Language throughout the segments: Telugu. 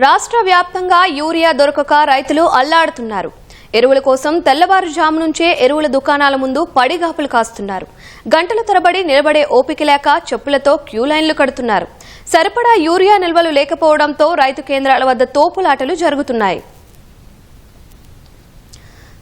రాష్ట్ర వ్యాప్తంగా యూరియా దొరకక రైతులు అల్లాడుతున్నారు. ఎరువుల కోసం తెల్లవారుజాము నుంచే ఎరువుల దుకాణాల ముందు పడిగాపులు కాస్తున్నారు. గంటల తరబడి నిలబడే ఓపిక లేక చెప్పులతో క్యూ లైన్లు కడుతున్నారు. సరిపడా యూరియా నిల్వలు లేకపోవడంతో రైతు కేంద్రాల వద్ద తోపులాటలు జరుగుతున్నాయి.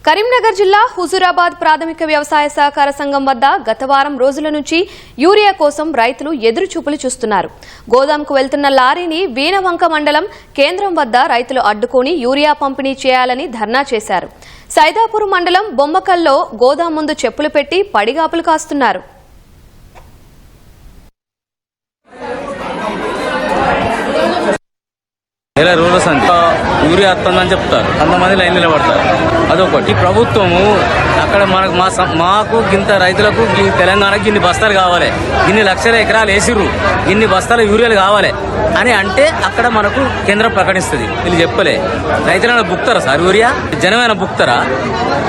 కరీంనగర్ జిల్లా హుజూరాబాద్ ప్రాథమిక వ్యవసాయ సహకార సంఘం వద్ద గత వారం రోజుల నుంచి యూరియా కోసం రైతులు ఎదురు చూపులు చూస్తున్నారు. గోదాంకు వెళ్తున్న లారీని వీణవంక మండలం కేంద్రం వద్ద రైతులు అడ్డుకొని యూరియా పంపిణీ చేయాలని ధర్నా చేశారు. సైదాపూర్ మండలం బొమ్మకల్లో గోదాం ముందు చెప్పులు పెట్టి పడిగాపులు కాస్తున్నారు. ఇలా రూరల్స్ అంటే యూరియా వస్తుందని చెప్తారు. కొంతమంది లైన్ నిలబడతారు. అదొకటి. ప్రభుత్వము అక్కడ మనకు మా మాకు గింత రైతులకు ఈ తెలంగాణకి ఇన్ని బస్తాలు కావాలి. ఇన్ని లక్షల ఎకరాలు వేసిర్రు. ఇన్ని బస్తాల యూరియాలు కావాలి అని అంటే అక్కడ మనకు కేంద్రం ప్రకటిస్తుంది. వీళ్ళు చెప్పలే. రైతులను బుక్తారా సార్ యూరియా? జనమైన బుక్తారా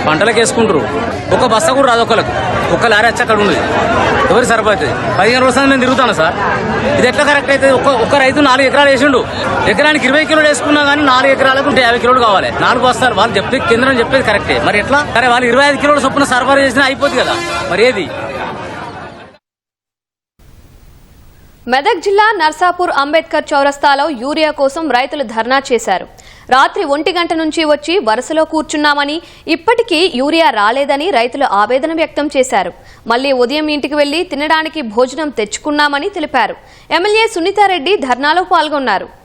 పంటలకు వేసుకుంటారు ఒక బస్తా కూడా రాదు ఒకళ్ళకు. ఒక్క లారీ వచ్చి అక్కడ ఉండదు ఎవరు సరిపోతుంది? పదిహేను రోజులు నేను తిరుగుతాను సార్? ఇది ఎట్లా కరెక్ట్ అయితే ఒక్క ఒక్క రైతు నాలుగు ఎకరాలు వేసిండు. ఎకరానికి ఇరవై కిలోలు వేసుకున్నా కానీ నాలుగు ఎకరాలకు యాభై కిలోలు కావాలి. నాలుగు వస్తారు వాళ్ళు చెప్పి కేంద్రం చెప్పేది కరెక్టే మరి ఎట్లా? సరే వాళ్ళు ఇరవై ఐదు కిలో కిలోల చొప్పున సరఫరా చేసినా అయిపోద్ది కదా? మరి ఏది? మెదక్ జిల్లా నర్సాపూర్ అంబేద్కర్ చౌరస్తాలో యూరియా కోసం రైతులు ధర్నా చేశారు. రాత్రి ఒంటి గంట నుంచి వచ్చి వరుసలో కూర్చున్నామని ఇప్పటికీ యూరియా రాలేదని రైతులు ఆవేదన వ్యక్తం చేశారు. మళ్ళీ ఉదయం ఇంటికి వెళ్ళి తినడానికి భోజనం తెచ్చుకున్నామని తెలిపారు. ఎమ్మెల్యే సునీతారెడ్డి ధర్నాలో పాల్గొన్నారు.